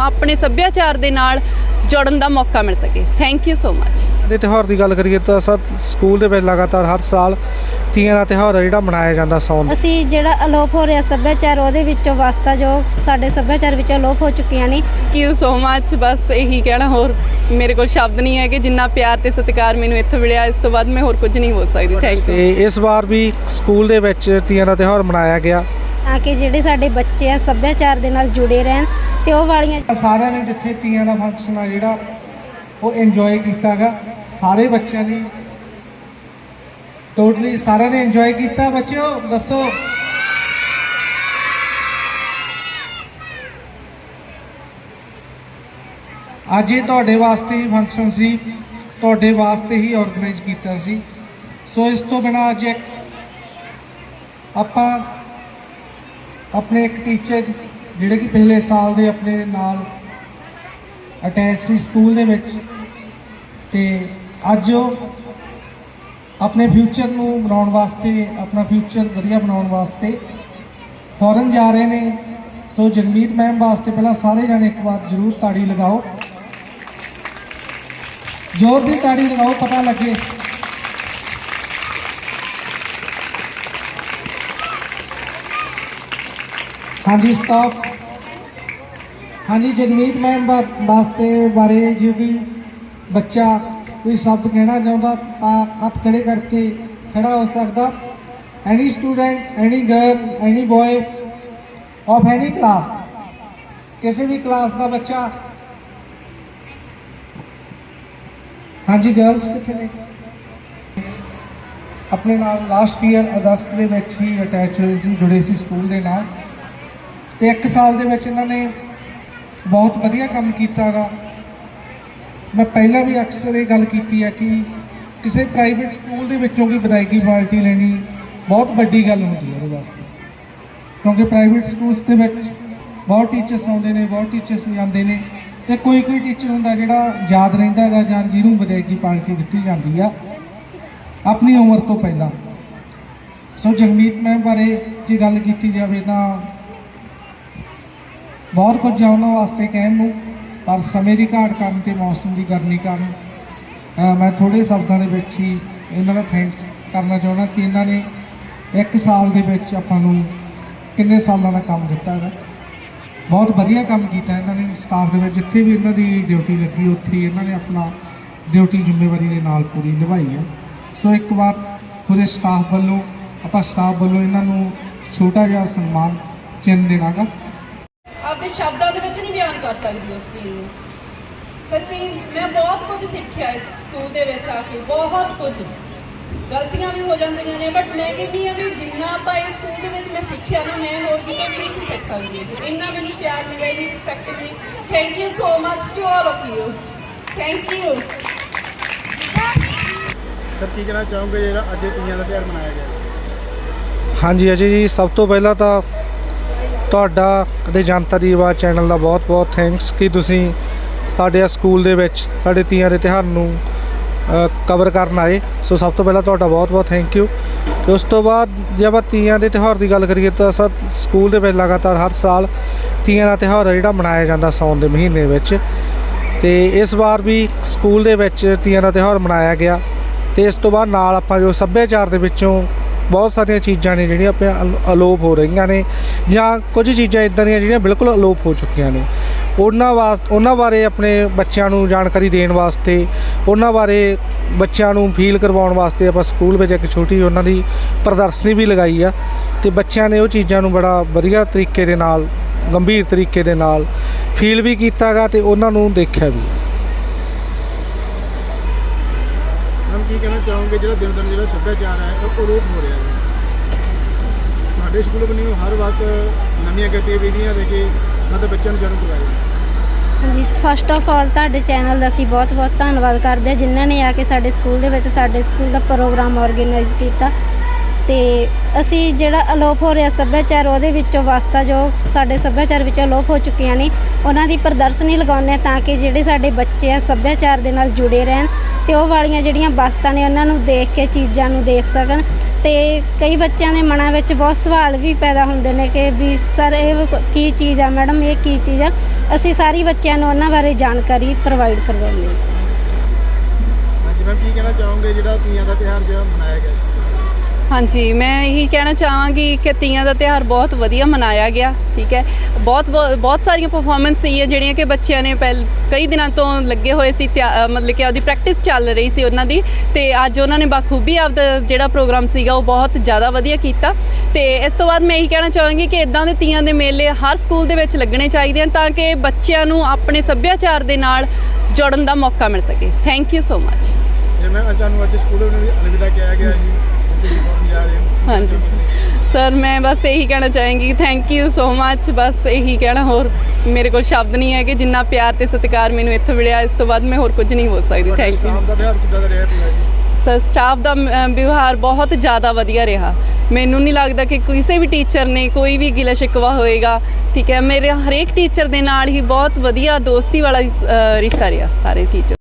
ਆਪਣੇ ਸੱਭਿਆਚਾਰ ਦੇ ਨਾਲ ਜੁੜਨ ਦਾ ਮੌਕਾ ਮਿਲ ਸਕੇ। ਥੈਂਕ ਯੂ ਸੋ ਮਚ ਦੇ ਤਿਉਹਾਰ ਦੀ ਗੱਲ ਕਰੀਏ ਤਾਂ ਸਰ ਸਕੂਲ ਦੇ ਵਿੱਚ ਲਗਾਤਾਰ ਹਰ ਸਾਲ ਤੀਆਂ ਦਾ ਤਿਉਹਾਰ ਹੈ ਜਿਹੜਾ ਮਨਾਇਆ ਜਾਂਦਾ ਸੌਣ ਅਸੀਂ ਜਿਹੜਾ ਅਲੋਪ ਹੋ ਰਿਹਾ ਸੱਭਿਆਚਾਰ ਉਹਦੇ ਵਿੱਚੋਂ ਵਸਤਾ ਜੋ ਸਾਡੇ ਸੱਭਿਆਚਾਰ ਵਿੱਚੋਂ ਅਲੋਪ ਹੋ ਚੁੱਕੀਆਂ ਨੇ। ਥੈਂਕ ਯੂ ਸੋ ਮਚ ਬਸ ਇਹੀ ਕਹਿਣਾ ਹੋਰ ਮੇਰੇ ਕੋਲ ਸ਼ਬਦ ਨਹੀਂ ਹੈ ਕਿ ਜਿੰਨਾ ਪਿਆਰ ਤੇ ਸਤਿਕਾਰ ਮੈਨੂੰ ਇੱਥੇ ਮਿਲਿਆ ਇਸ ਤੋਂ ਬਾਅਦ ਮੈਂ ਹੋਰ ਕੁਝ ਨਹੀਂ ਬੋਲ ਸਕਦੀ। ਥੈਂਕ ਯੂ ਤੇ ਇਸ ਵਾਰ ਵੀ ਸਕੂਲ ਦੇ ਵਿੱਚ ਤੀਆਂ ਦਾ ਤਿਉਹਾਰ ਮਨਾਇਆ ਗਿਆ। ਤਾਂ ਕਿ ਜਿਹੜੇ ਸਾਡੇ ਬੱਚੇ ਆ ਸੱਭਿਆਚਾਰ ਦੇ ਨਾਲ ਜੁੜੇ ਰਹਿਣ ਤੇ ਉਹ ਵਾਲੀਆਂ ਸਾਰਿਆਂ ਨੇ ਜਿੱਥੇ ਤੀਆਂ ਦਾ ਫੰਕਸ਼ਨ ਆ ਜਿਹੜਾ, ਉਹ ਇੰਜੋਏ ਕੀਤਾਗਾ। ਸਾਰੇ ਬੱਚਿਆਂ ਨੇ ਟੋਟਲੀ ਸਾਰਿਆਂ ਨੇ ਇੰਜੋਏ ਕੀਤਾ। ਬੱਚਿਓ, ਦੱਸੋ। ਅੱਜ ਇਹ ਤੁਹਾਡੇ ਵਾਸਤੇ ਹੀ ਫੰਕਸ਼ਨ ਸੀ। ਤੁਹਾਡੇ ਵਾਸਤੇ ਹੀ ਆਰਗੇਨਾਈਜ਼ ਕੀਤਾ ਸੀ। ਸੋ ਇਸ ਤੋਂ ਬਿਨਾਂ ਅੱਜ ਆਪਾਂ ਆਪਣੇ ਇੱਕ ਟੀਚਰ ਜਿਹੜੇ ਕਿ ਪਿਛਲੇ ਸਾਲ ਦੇ ਆਪਣੇ ਨਾਲ ਅਟੈਚ ਸੀ ਸਕੂਲ ਦੇ ਵਿੱਚ ਤੇ ਅੱਜ ਉਹ ਆਪਣੇ ਫਿਊਚਰ ਨੂੰ ਬਣਾਉਣ ਵਾਸਤੇ, ਆਪਣਾ ਫਿਊਚਰ ਵਧੀਆ ਬਣਾਉਣ ਵਾਸਤੇ ਫੋਰਨ ਜਾ ਰਹੇ ਨੇ। ਸੋ ਜਗਮੀਤ ਮੈਮ ਵਾਸਤੇ ਪਹਿਲਾਂ ਸਾਰੇ ਜਣੇ ਇੱਕ ਵਾਰ ਜ਼ਰੂਰ ਤਾੜੀ ਲਗਾਓ। ਜ਼ੋਰ ਦੀ ਤਾੜੀ ਲਗਾਓ, ਪਤਾ ਲੱਗੇ। ਹਾਂਜੀ ਸਟਾਪ ਹਾਂਜੀ, ਜਗਮੀਤ ਮੈਮ ਵਾਸਤੇ ਬਾਰੇ ਜੇ ਵੀ ਬੱਚਾ ਕੋਈ ਸ਼ਬਦ ਕਹਿਣਾ ਚਾਹੁੰਦਾ ਤਾਂ ਹੱਥ ਖੜੇ ਕਰਕੇ ਖੜਾ ਹੋ ਸਕਦਾ। Any student any girl any boy of any class ਕਿਸੇ ਵੀ ਕਲਾਸ ਦਾ ਬੱਚਾ। ਹਾਂਜੀ ਗਰਲਸ ਕਿੱਥੇ ਨੇ? ਆਪਣੇ ਨਾਲ ਲਾਸਟ ਈਅਰ ਅਗਸਤ ਦੇ ਵਿੱਚ ਹੀ ਅਟੈਚ ਹੋਏ ਸੀ, ਜੁੜੇ ਸੀ ਸਕੂਲ ਦੇ ਨਾਲ। ਤੇ ਇੱਕ ਸਾਲ ਦੇ ਵਿੱਚ ਇਹਨਾਂ ਨੇ ਬਹੁਤ ਵਧੀਆ ਕੰਮ ਕੀਤਾਗਾ ਮੈਂ ਪਹਿਲਾਂ ਵੀ ਅਕਸਰ ਇਹ ਗੱਲ ਕੀਤੀ ਹੈ ਕਿ ਕਿਸੇ ਪ੍ਰਾਈਵੇਟ ਸਕੂਲ ਦੇ ਵਿੱਚੋਂ ਵੀ ਵਿਦਾਇਗੀ ਪਾਰਟੀ ਲੈਣੀ ਬਹੁਤ ਵੱਡੀ ਗੱਲ ਹੁੰਦੀ ਹੈ ਉਹਦੇ ਵਾਸਤੇ। ਕਿਉਂਕਿ ਪ੍ਰਾਈਵੇਟ ਸਕੂਲਸ ਦੇ ਵਿੱਚ ਬਹੁਤ ਟੀਚਰਸ ਆਉਂਦੇ ਨੇ, ਬਹੁਤ ਟੀਚਰਸ ਜਾਂਦੇ ਨੇ ਤੇ ਕੋਈ ਕੋਈ ਟੀਚਰ ਹੁੰਦਾ ਜਿਹੜਾ ਯਾਦ ਰਹਿੰਦਾ ਹੈਗਾ ਜਾਂ ਜਿਹਨੂੰ ਵਿਦਾਇਗੀ ਪਾਰਟੀ ਦਿੱਤੀ ਜਾਂਦੀ ਆ ਆਪਣੀ ਉਮਰ ਤੋਂ ਪਹਿਲਾਂ। ਸੋ ਜਗਮੀਤ ਮੈਮ ਬਾਰੇ ਜੇ ਗੱਲ ਕੀਤੀ ਜਾਵੇ ਤਾਂ ਬਹੁਤ ਕੁਝ ਆ ਉਹਨਾਂ ਵਾਸਤੇ ਕਹਿਣ ਨੂੰ, ਪਰ ਸਮੇਂ ਦੀ ਘਾਟ ਕਾਰਨ ਤੇ ਮੌਸਮ ਦੀ ਗਰਮੀ ਕਾਰਨ ਮੈਂ ਥੋੜੇ ਸ਼ਬਦਾਂ ਦੇ ਵਿੱਚ ਹੀ ਇਹਨਾਂ ਦਾ ਥੈਂਕਸ ਕਰਨਾ ਚਾਹੁੰਦਾ ਕਿ ਇਹਨਾਂ ਨੇ ਇੱਕ ਸਾਲ ਦੇ ਵਿੱਚ ਆਪਾਂ ਨੂੰ ਕਿੰਨੇ ਸਾਲਾਂ ਦਾ ਕੰਮ ਦਿੱਤਾ ਹੈ ਬਹੁਤ ਵਧੀਆ ਕੰਮ ਕੀਤਾ ਇਹਨਾਂ ਨੇ ਸਟਾਫ ਦੇ ਵਿੱਚ ਜਿੱਥੇ ਵੀ ਇਹਨਾਂ ਦੀ ਡਿਊਟੀ ਲੱਗੀ, ਉੱਥੇ ਹੀ ਇਹਨਾਂ ਨੇ ਆਪਣਾ ਡਿਊਟੀ ਜ਼ਿੰਮੇਵਾਰੀ ਦੇ ਨਾਲ ਪੂਰੀ ਨਿਭਾਈ ਹੈ। ਸੋ ਇੱਕ ਵਾਰ ਪੂਰੇ ਸਟਾਫ ਵੱਲੋਂ, ਆਪਾਂ ਸਟਾਫ ਵੱਲੋਂ ਇਹਨਾਂ ਨੂੰ ਛੋਟਾ ਜਿਹਾ ਸਨਮਾਨ ਚਿੰਨ੍ਹ ਦੇਣਾਗਾ। ਆਪਦੇ ਸ਼ਬਦਾਂ ਦੇ ਵਿੱਚ ਨਹੀਂ ਬਿਆਨ ਕਰ ਸਕਦੀ ਉਸ ਚੀਜ਼ ਨੂੰ। ਸੱਚੀ ਮੈਂ ਬਹੁਤ ਕੁਝ ਸਿੱਖਿਆ ਇਸ ਸਕੂਲ ਦੇ ਵਿੱਚ ਆ ਕੇ ਬਹੁਤ ਕੁਝ। ਗਲਤੀਆਂ ਵੀ ਹੋ ਜਾਂਦੀਆਂ ਨੇ ਬਟ ਮੈਂ ਕਹਿੰਦੀ ਆ ਵੀ ਜਿੰਨਾ ਆਪਾਂ ਇਸ ਸਕੂਲ ਦੇ ਵਿੱਚ ਮੈਂ ਸਿੱਖਿਆ ਨਾ ਮੈਂ ਹੋਰ ਕਿਤੋਂ ਵੀ ਨਹੀਂ ਸਿੱਖ ਸਕਦੀ। ਇੰਨਾ ਮੈਨੂੰ ਪਿਆਰ ਮਿਲਿਆ ਇੰਨੀ ਰਿਸਪੈਕਟ ਮਿਲੀ। Thank you so much to all of you thank you sir ਕੀ ਕਹਿਣਾ ਚਾਹੋਗੇ ਜਿਹੜਾ ਅੱਜ ਇਹ ਤੀਆਂ ਦਾ ਤਿਉਹਾਰ ਮਨਾਇਆ ਗਿਆ? ਹਾਂਜੀ ਅਜੇ ਜੀ ਸਭ ਤੋਂ ਪਹਿਲਾਂ ਤਾਂ ਤੁਹਾਡਾ ਅਤੇ ਜਨਤਾ ਦੀ ਆਵਾਜ਼ ਚੈਨਲ ਦਾ ਬਹੁਤ-ਬਹੁਤ ਥੈਂਕਸ ਕਿ ਤੁਸੀਂ ਸਾਡੇ ਸਕੂਲ ਦੇ ਵਿੱਚ ਸਾਡੇ ਤੀਆਂ ਦੇ ਤਿਉਹਾਰ ਨੂੰ ਕਵਰ ਕਰਨ ਆਏ। ਸੋ ਸਭ ਤੋਂ ਪਹਿਲਾਂ ਤੁਹਾਡਾ ਬਹੁਤ-ਬਹੁਤ ਥੈਂਕ ਯੂ ਤੇ ਉਸ ਤੋਂ ਬਾਅਦ ਜੇ ਆਪਾਂ ਤੀਆਂ ਦੇ ਤਿਉਹਾਰ ਦੀ ਗੱਲ ਕਰੀਏ ਤਾਂ ਸਰ ਸਕੂਲ ਦੇ ਵਿੱਚ ਲਗਾਤਾਰ ਹਰ ਸਾਲ ਤੀਆਂ ਦਾ ਤਿਉਹਾਰ ਜਿਹੜਾ ਮਨਾਇਆ ਜਾਂਦਾ ਸਾਉਣ ਦੇ ਮਹੀਨੇ ਵਿੱਚ। ਤੇ ਇਸ ਵਾਰ ਵੀ ਸਕੂਲ ਦੇ ਵਿੱਚ ਤੀਆਂ ਦਾ ਤਿਉਹਾਰ ਮਨਾਇਆ ਗਿਆ। ਤੇ ਇਸ ਤੋਂ ਬਾਅਦ ਨਾਲ ਆਪਾਂ ਜੋ ਸੱਭਿਆਚਾਰ ਦੇ ਵਿੱਚੋਂ ਬਹੁਤ ਸਾਰੀਆਂ ਚੀਜ਼ਾਂ ਨੇ ਜਿਹੜੀਆਂ ਆਪਾਂ ਅਲ- ਅਲੋਪ ਹੋ ਰਹੀਆਂ ਨੇ। ਜਾਂ ਕੁਝ ਚੀਜ਼ਾਂ ਇਦਾਂ ਦੀਆਂ ਜਿਹੜੀਆਂ ਬਿਲਕੁਲ ਅਲੋਪ ਹੋ ਚੁੱਕੀਆਂ ਨੇ। ਉਹਨਾਂ ਵਾਸਤੇ ਉਹਨਾਂ ਬਾਰੇ ਆਪਣੇ ਬੱਚਿਆਂ ਨੂੰ ਜਾਣਕਾਰੀ ਦੇਣ ਵਾਸਤੇ, ਉਹਨਾਂ ਬਾਰੇ ਬੱਚਿਆਂ ਨੂੰ ਫੀਲ ਕਰਵਾਉਣ ਵਾਸਤੇ ਆਪਾਂ ਸਕੂਲ ਵਿੱਚ ਇੱਕ ਛੋਟੀ ਉਹਨਾਂ ਦੀ ਪ੍ਰਦਰਸ਼ਨੀ ਵੀ ਲਗਾਈ ਆ ਤੇ ਬੱਚਿਆਂ ਨੇ ਉਹ ਚੀਜ਼ਾਂ ਨੂੰ ਬੜਾ ਵਧੀਆ ਤਰੀਕੇ ਦੇ ਨਾਲ, ਗੰਭੀਰ ਤਰੀਕੇ ਦੇ ਨਾਲ ਫੀਲ ਵੀ ਕੀਤਾਗਾ ਤੇ ਉਹਨਾਂ ਨੂੰ ਦੇਖਿਆ ਵੀ। ਹਮ ਕੀ ਕਹਿਣਾ ਚਾਹੋਗੇ? ਜਿਹੜਾ ਦਿਨ ਦਿਨ ਜਿਹੜਾ ਸੱਭਿਆਚਾਰ ਹੈ, ਉਹ ਅਲੋਪ ਹੋ ਰਿਹਾ ਹੈ। ਸਾਡੇ ਸਕੂਲ ਵੱਲੋਂ ਹਰ ਵਕਤ ਨਵੀਆਂ ਗਤੀਵਿਧੀਆਂ ਦੇ ਕੇ ਮਤਲਬ ਬੱਚਿਆਂ ਨੂੰ ਜਾਣੂ ਕਰਵਾਇਆ ਹਾਂਜੀ ਫਸਟ ਆਫ ਆਲ ਤੁਹਾਡੇ ਚੈਨਲ ਦਾ ਅਸੀਂ ਬਹੁਤ ਬਹੁਤ ਧੰਨਵਾਦ ਕਰਦੇ ਹਾਂ ਜਿਨ੍ਹਾਂ ਨੇ ਆ ਕੇ ਸਾਡੇ ਸਕੂਲ ਦੇ ਵਿੱਚ ਸਾਡੇ ਸਕੂਲ ਦਾ ਪ੍ਰੋਗਰਾਮ ਆਰਗੇਨਾਈਜ਼ ਕੀਤਾ। ਤੇ ਅਸੀਂ ਜਿਹੜਾ ਅਲੋਪ ਹੋ ਰਿਹਾ ਸੱਭਿਆਚਾਰ, ਉਹਦੇ ਵਿੱਚੋਂ ਵਸਤਾ ਜੋ ਸਾਡੇ ਸੱਭਿਆਚਾਰ ਵਿੱਚੋਂ ਅਲੋਪ ਹੋ ਚੁੱਕੀਆਂ ਨੇ, ਉਹਨਾਂ ਦੀ ਪ੍ਰਦਰਸ਼ਨੀ ਲਗਾਉਂਦੇ ਹਾਂ ਤਾਂ ਕਿ ਜਿਹੜੇ ਸਾਡੇ ਬੱਚੇ ਆ ਸੱਭਿਆਚਾਰ ਦੇ ਨਾਲ ਜੁੜੇ ਰਹਿਣ ਤੇ ਉਹ ਵਾਲੀਆਂ ਜਿਹੜੀਆਂ ਵਸਤਾਂ ਨੇ, ਉਹਨਾਂ ਨੂੰ ਦੇਖ ਕੇ, ਚੀਜ਼ਾਂ ਨੂੰ ਦੇਖ ਸਕਣ। ਤੇ ਕਈ ਬੱਚਿਆਂ ਦੇ ਮਨਾਂ ਵਿੱਚ ਬਹੁਤ ਸਵਾਲ ਵੀ ਪੈਦਾ ਹੁੰਦੇ ਨੇ ਕਿ ਵੀ ਸਰ, ਇਹ ਕੀ ਚੀਜ਼ ਆ ਮੈਡਮ, ਇਹ ਕੀ ਚੀਜ਼ ਆ? ਅਸੀਂ ਸਾਰੀ ਬੱਚਿਆਂ ਨੂੰ ਉਹਨਾਂ ਬਾਰੇ ਜਾਣਕਾਰੀ ਪ੍ਰੋਵਾਈਡ ਕਰਵਾਉਂਦੇ ਹਾਂ ਹਾਂਜੀ ਮੈਮ, ਕੀ ਕਹਿਣਾ ਚਾਹੋਗੇ ਜਿਹੜਾ ਤੀਆਂ ਦਾ ਤਿਉਹਾਰ ਜਿਹੜਾ ਮਨਾਇਆ ਗਿਆ ਹਾਂਜੀ, ਮੈਂ ਇਹੀ ਕਹਿਣਾ ਚਾਹਾਂਗੀ ਕਿ ਤੀਆਂ ਦਾ ਤਿਉਹਾਰ ਬਹੁਤ ਵਧੀਆ ਮਨਾਇਆ ਗਿਆ, ਠੀਕ ਹੈ। ਬਹੁਤ ਬਹੁਤ ਬਹੁਤ ਸਾਰੀਆਂ ਪਰਫਾਰਮੈਂਸ ਸੀ ਜਿਹੜੀਆਂ ਕਿ ਬੱਚਿਆਂ ਨੇ ਪਹਿਲ, ਕਈ ਦਿਨਾਂ ਤੋਂ ਲੱਗੇ ਹੋਏ ਸੀ ਤਿਆ- ਮਤਲਬ ਕਿ ਉਹਦੀ ਪ੍ਰੈਕਟਿਸ ਚੱਲ ਰਹੀ ਸੀ ਉਹਨਾਂ ਦੀ ਤੇ ਅੱਜ ਉਹਨਾਂ ਨੇ ਬਾਖੂਬੀ ਆਪਦਾ ਜਿਹੜਾ ਪ੍ਰੋਗਰਾਮ ਸੀਗਾ ਉਹ ਬਹੁਤ ਜ਼ਿਆਦਾ ਵਧੀਆ ਕੀਤਾ ਤੇ ਇਸ ਤੋਂ ਬਾਅਦ ਮੈਂ ਇਹੀ ਕਹਿਣਾ ਚਾਹਾਂਗੀ ਕਿ ਇਦਾਂ ਦੇ ਤੀਆਂ ਦੇ ਮੇਲੇ ਹਰ ਸਕੂਲ ਦੇ ਵਿੱਚ ਲੱਗਣੇ ਚਾਹੀਦੇ ਹਨ ਤਾਂ ਕਿ ਬੱਚਿਆਂ ਨੂੰ ਆਪਣੇ ਸੱਭਿਆਚਾਰ ਦੇ ਨਾਲ ਜੁੜਨ ਦਾ ਮੌਕਾ ਮਿਲ ਸਕੇ। ਥੈਂਕ ਯੂ ਸੋ ਮੱਚ ਜੇ ਅੱਜ ਤੁਹਾਨੂੰ ਅੱਜ ਸਕੂਲ ਨੂੰ ਅਲਵਿਦਾ ਕਿਹਾ ਗਿਆ ਜੀ। ਹਾਂਜੀ। ਸਰ ਮੈਂ ਬਸ ਇਹੀ ਕਹਿਣਾ ਚਾਹਾਂਗੀ ਥੈਂਕ ਯੂ ਸੋ ਮੱਚ ਬਸ ਇਹੀ ਕਹਿਣਾ ਹੋਰ ਮੇਰੇ ਕੋਲ ਸ਼ਬਦ ਨਹੀਂ ਹੈ ਕਿ ਜਿੰਨਾ ਪਿਆਰ ਤੇ ਸਤਿਕਾਰ ਮੈਨੂੰ ਇੱਥੋਂ ਮਿਲਿਆ ਇਸ ਤੋਂ ਬਾਅਦ ਮੈਂ ਹੋਰ ਕੁਝ ਨਹੀਂ ਬੋਲ ਸਕਦੀ ਥੈਂਕ ਯੂ ਸਰ ਸਟਾਫ ਦਾ ਵਿਵਹਾਰ ਬਹੁਤ ਜ਼ਿਆਦਾ ਵਧੀਆ ਰਿਹਾ। ਮੈਨੂੰ ਨਹੀਂ ਲੱਗਦਾ ਕਿ ਕਿਸੇ ਵੀ ਟੀਚਰ ਨੇ ਕੋਈ ਵੀ ਗਿਲਾ ਸ਼ਿਕਵਾ ਹੋਏਗਾ ਠੀਕ ਹੈ? ਮੇਰੇ ਹਰੇਕ ਟੀਚਰ ਦੇ ਨਾਲ ਹੀ ਬਹੁਤ ਵਧੀਆ ਦੋਸਤੀ ਵਾਲਾ ਰਿਸ਼ਤਾ ਰਿਹਾ ਸਾਰੇ ਟੀਚਰ